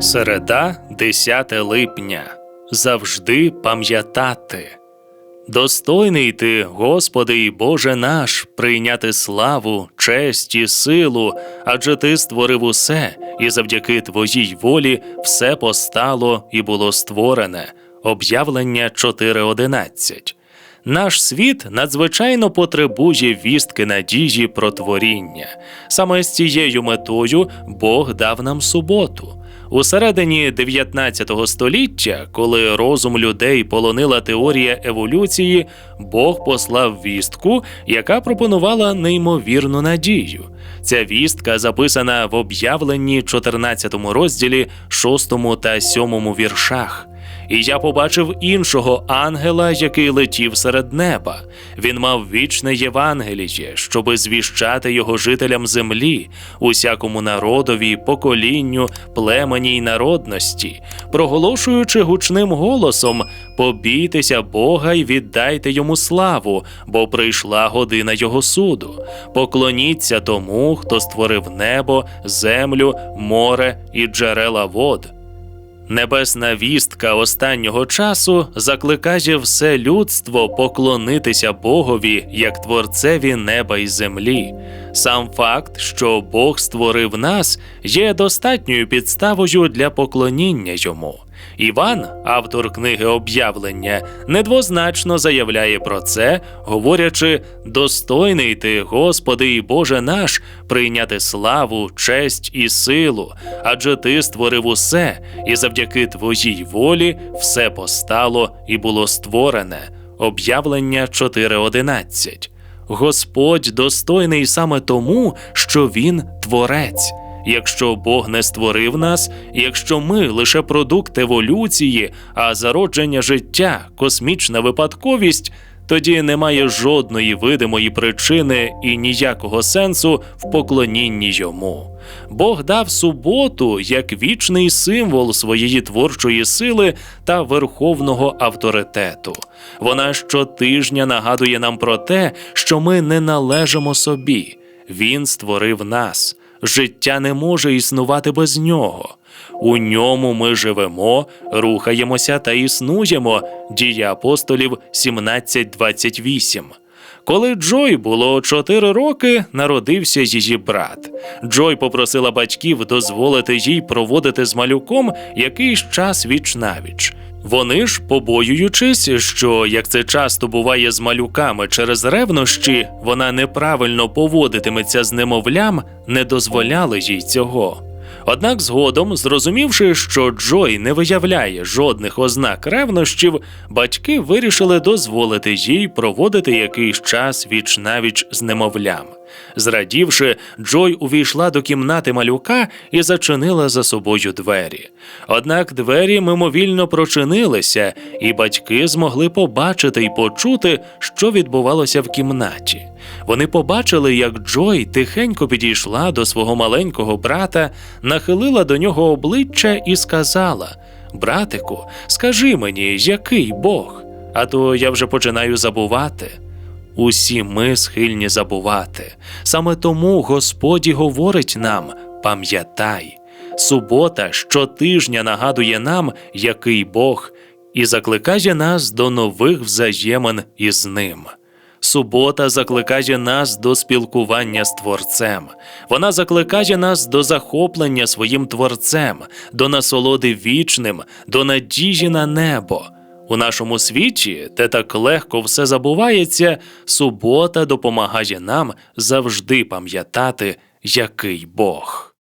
Середа, 10 липня. Завжди пам'ятати. Достойний ти, Господи і Боже наш, прийняти славу, честь і силу, адже ти створив усе, і завдяки Твоїй волі все постало і було створене. Об'явлення 4.11. Наш світ надзвичайно потребує вістки надії про творіння. Саме з цією метою Бог дав нам суботу. У середині 19 століття, коли розум людей полонила теорія еволюції, Бог послав вістку, яка пропонувала неймовірну надію. Ця вістка записана в об'явленні 14 розділі 6 та 7 віршах. І я побачив іншого ангела, який летів серед неба. Він мав вічне Євангеліє, щоби звіщати його жителям землі, усякому народові, поколінню, племені й народності, проголошуючи гучним голосом: побійтеся Бога й віддайте йому славу, бо прийшла година Його суду. Поклоніться тому, хто створив небо, землю, море і джерела вод. Небесна вістка останнього часу закликає все людство поклонитися Богові як творцеві неба й землі. Сам факт, що Бог створив нас, є достатньою підставою для поклоніння йому. Іван, автор книги об'явлення, недвозначно заявляє про це, говорячи: достойний ти, Господи і Боже наш, прийняти славу, честь і силу, адже ти створив усе, і завдяки твоїй волі все постало і було створене. Об'явлення 4.11. Господь достойний саме тому, що Він творець. Якщо Бог не створив нас, якщо ми лише продукт еволюції, а зародження життя, космічна випадковість, тоді немає жодної видимої причини і ніякого сенсу в поклонінні йому. Бог дав суботу як вічний символ своєї творчої сили та верховного авторитету. Вона щотижня нагадує нам про те, що ми не належимо собі. Він створив нас. Життя не може існувати без нього. У ньому ми живемо, рухаємося та існуємо. Дія апостолів 17.28. Коли Джой було 4 роки, народився її брат. Джой попросила батьків дозволити їй проводити з малюком якийсь час віч навіч. Вони ж, побоюючись, що як це часто буває з малюками через ревнощі, вона неправильно поводитиметься з немовлям, не дозволяли їй цього. Однак згодом, зрозумівши, що Джой не виявляє жодних ознак ревнощів, батьки вирішили дозволити їй проводити якийсь час віч навіч з немовлям. Зрадівши, Джой увійшла до кімнати малюка і зачинила за собою двері. Однак двері мимовільно прочинилися, і батьки змогли побачити й почути, що відбувалося в кімнаті. Вони побачили, як Джой тихенько підійшла до свого маленького брата, нахилила до нього обличчя і сказала: Братику, скажи мені, який Бог? А то я вже починаю забувати. Усі ми схильні забувати. Саме тому Господь і говорить нам: пам'ятай, субота щотижня нагадує нам, який Бог, і закликає нас до нових взаємин із ним. Субота закликає нас до спілкування з Творцем. Вона закликає нас до захоплення своїм Творцем, до насолоди вічним, до надії на небо. У нашому світі, де так легко все забувається, субота допомагає нам завжди пам'ятати, який Бог.